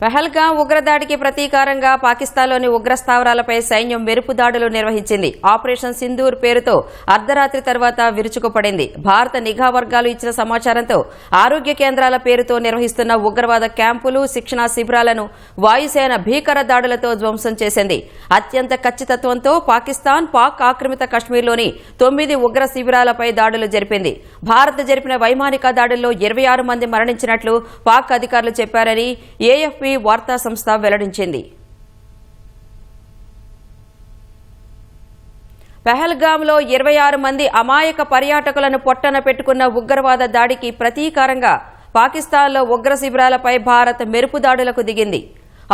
పెహల్గాం ఉగ్రదాడికి ప్రతీకారంగా పాకిస్తాన్లోని ఉగ్ర స్థావరాలపై సైన్యం మెరుపు దాడులు నిర్వహించింది. ఆపరేషన్ సింధూర్ పేరుతో అర్ధరాత్రి తర్వాత విరుచుకుపడింది. భారత నిఘా వర్గాలు ఇచ్చిన సమాచారంతో ఆరోగ్య కేంద్రాల పేరుతో నిర్వహిస్తున్న ఉగ్రవాద క్యాంపులు శిక్షణా శిబిరాలను వాయుసేన భీకర దాడులతో ధ్వంసం చేసింది. అత్యంత ఖచ్చితత్వంతో పాకిస్తాన్ పాక్ ఆక్రమిత కశ్మీర్లోని తొమ్మిది ఉగ్ర శిబిరాలపై దాడులు జరిపింది. భారత్ జరిపిన వైమానిక దాడుల్లో ఇరవై ఆరు మంది మరణించినట్లు పాక్ అధికారులు చెప్పారని ఏఎఫ్పి వార్తా సంస్థ వెల్లడించింది. పెహల్గాంలో ఇరవై ఆరు మంది అమాయక పర్యాటకులను పొట్టన పెట్టుకున్న ఉగ్రవాద దాడికి ప్రతీకారంగా పాకిస్తాన్లో ఉగ్ర శిబిరాలపై భారత్ మెరుపు దాడులకు దిగింది.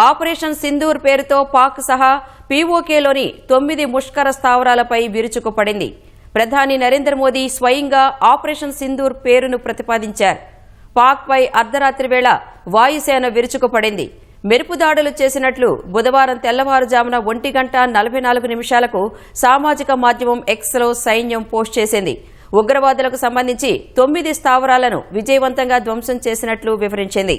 ఆపరేషన్ సింధూర్ పేరుతో పాక్ సహా పీఓకేలోని తొమ్మిది ముష్కర స్థావరాలపై విరుచుకుపడింది. ప్రధాని నరేంద్ర మోదీ స్వయంగా ఆపరేషన్ సింధూర్ పేరును ప్రతిపాదించారు. పాక్పై అర్ధరాత్రి వేళ వాయుసేన విరుచుకుపడింది. మెరుపు దాడులు చేసినట్లు బుధవారం తెల్లవారుజామున ఒంటి గంట నలభై నాలుగు నిమిషాలకు సామాజిక మాధ్యమం ఎక్స్లో సైన్యం పోస్ట్ చేసింది. ఉగ్రవాదులకు సంబంధించి తొమ్మిది స్థావరాలను విజయవంతంగా ధ్వంసం చేసినట్లు వివరించింది.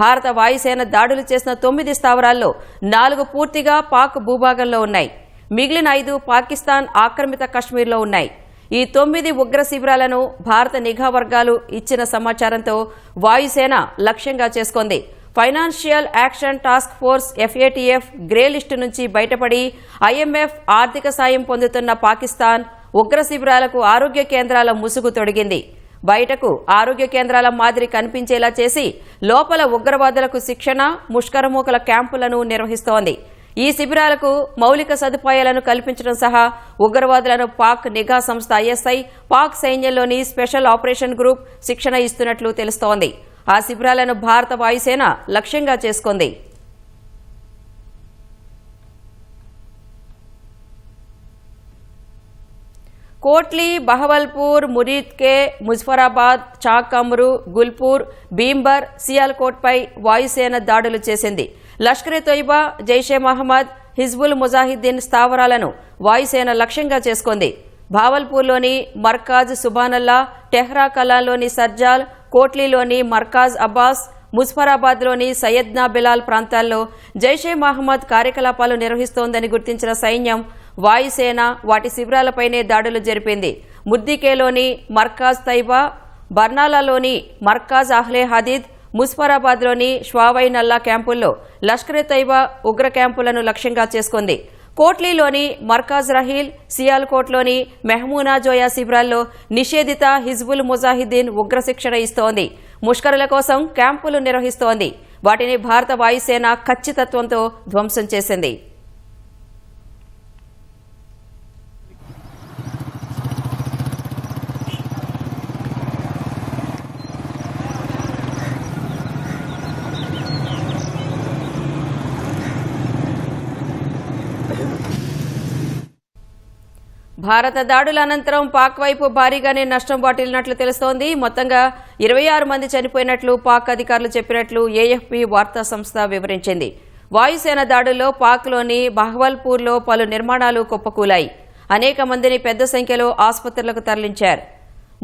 భారత వాయుసేన దాడులు చేసిన తొమ్మిది స్థావరాల్లో నాలుగు పూర్తిగా పాక్ భూభాగంలో ఉన్నాయి. మిగిలిన ఐదు పాకిస్తాన్ ఆక్రమిత కశ్మీర్లో ఉన్నాయి. ఈ తొమ్మిది ఉగ్ర శిబిరాలను భారత నిఘా వర్గాలు ఇచ్చిన సమాచారంతో వాయుసేన లక్ష్యంగా చేసుకుంది. Financial action task force FATF grey list నుంచి బయటపడి ఐఎంఎఫ్ ఆర్థిక సాయం పొందుతున్న పాకిస్తాన్ ఉగ్ర శిబిరాలకు ఆరోగ్య కేంద్రాల ముసుగు తొడిగింది. బయటకు ఆరోగ్య కేంద్రాల మాదిరి కనిపించేలా చేసి లోపల ఉగ్రవాదులకు శిక్షణ ముష్కరమూకల క్యాంపులను నిర్వహిస్తోంది. ఈ శిబిరాలకు మౌలిక సదుపాయాలను కల్పించడం సహా ఉగ్రవాదులను పాక్ నిఘా సంస్థ ఐఎస్ఐ పాక్ సైన్యంలోని స్పెషల్ ఆపరేషన్ గ్రూప్ శిక్షణ ఇస్తున్నట్లు తెలుస్తోంది. ఆ శిబిరాలను భారత వాయుసేన లక్ష్యంగా చేసుకుంది. కోట్లీ బహవల్పూర్ మురీద్కే ముజఫరాబాద్ చాకమ్రు గుల్పూర్ భీంబర్ సియాల్కోట్పై వాయుసేన దాడులు చేసింది. లష్కరే తొయ్బా జైషే మహమ్మద్ హిజ్బుల్ ముజాహిద్దీన్ స్థావరాలను వాయుసేన లక్ష్యంగా చేసుకుంది. భావల్పూర్లోని మర్కాజ్ సుబానల్లా టెహ్రా కలాలోని సర్జాల్ కోట్లీలోని మర్కాజ్ అబ్బాస్ ముజఫరాబాద్లోని సయ్యద్నా బిలాల్ ప్రాంతాల్లో జైషే మహమ్మద్ కార్యకలాపాలు నిర్వహిస్తోందని గుర్తించిన సైన్యం వాయుసేన వాటి శిబిరాలపైనే దాడులు జరిపింది. ముద్దికేలోని మర్కాజ్ తైబా బర్నాలాలోని మర్కాజ్ అహ్లే హదీద్ ముస్ఫరాబాద్లోని షావై నల్లా క్యాంపుల్లో లష్కరే తైబా ఉగ్ర క్యాంపులను లక్ష్యంగా చేసుకుంది. కోట్లీలోని మర్కాజ్ రహీల్ సియాల్కోట్లోని మెహమూనా జోయా శిబిరాల్లో నిషేధిత హిజ్బుల్ ముజాహిద్దీన్ ఉగ్ర శిక్షణ ఇస్తోంది. ముష్కరుల కోసం క్యాంపులు నిర్వహిస్తోంది. వాటిని భారత వాయుసేన ఖచ్చితత్వంతో ధ్వంసం చేసింది. భారత దాడుల అనంతరం పాక్ వైపు భారీగానే నష్టం వాటిల్లినట్లు తెలుస్తోంది. మొత్తంగా ఇరవై ఆరు మంది చనిపోయినట్లు పాక్ అధికారులు చెప్పినట్లు ఏఎఫ్పి వార్తా సంస్థ వివరించింది. వాయుసేన దాడుల్లో పాక్లోని బహ్వల్పూర్లో పలు నిర్మాణాలు కుప్పకూలాయి. అనేక మందిని పెద్ద సంఖ్యలో ఆసుపత్రులకు తరలించారు.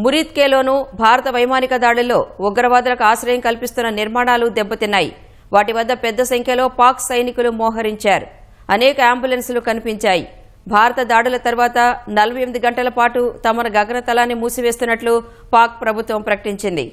మురీద్కేలోనూ భారత వైమానిక దాడుల్లో ఉగ్రవాదులకు ఆశ్రయం కల్పిస్తున్న నిర్మాణాలు దెబ్బతిన్నాయి. వాటి వద్ద పెద్ద సంఖ్యలో పాక్ సైనికులు మోహరించారు. అనేక అంబులెన్సులు కనిపించాయి. భారత దాడుల తర్వాత నలభై ఎనిమిది గంటల పాటు తమను గగనతలాన్ని మూసివేస్తున్నట్లు పాక్ ప్రభుత్వం ప్రకటించింది.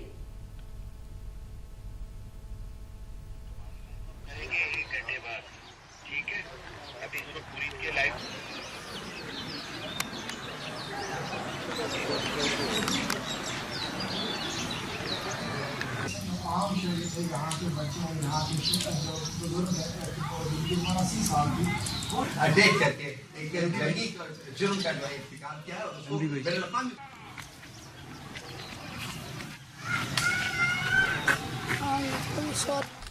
बच्चे यहाँ के बच्चे और यहाँ के बुज़ुर्ग उन्नासी साल की देख करके एक है हाँ,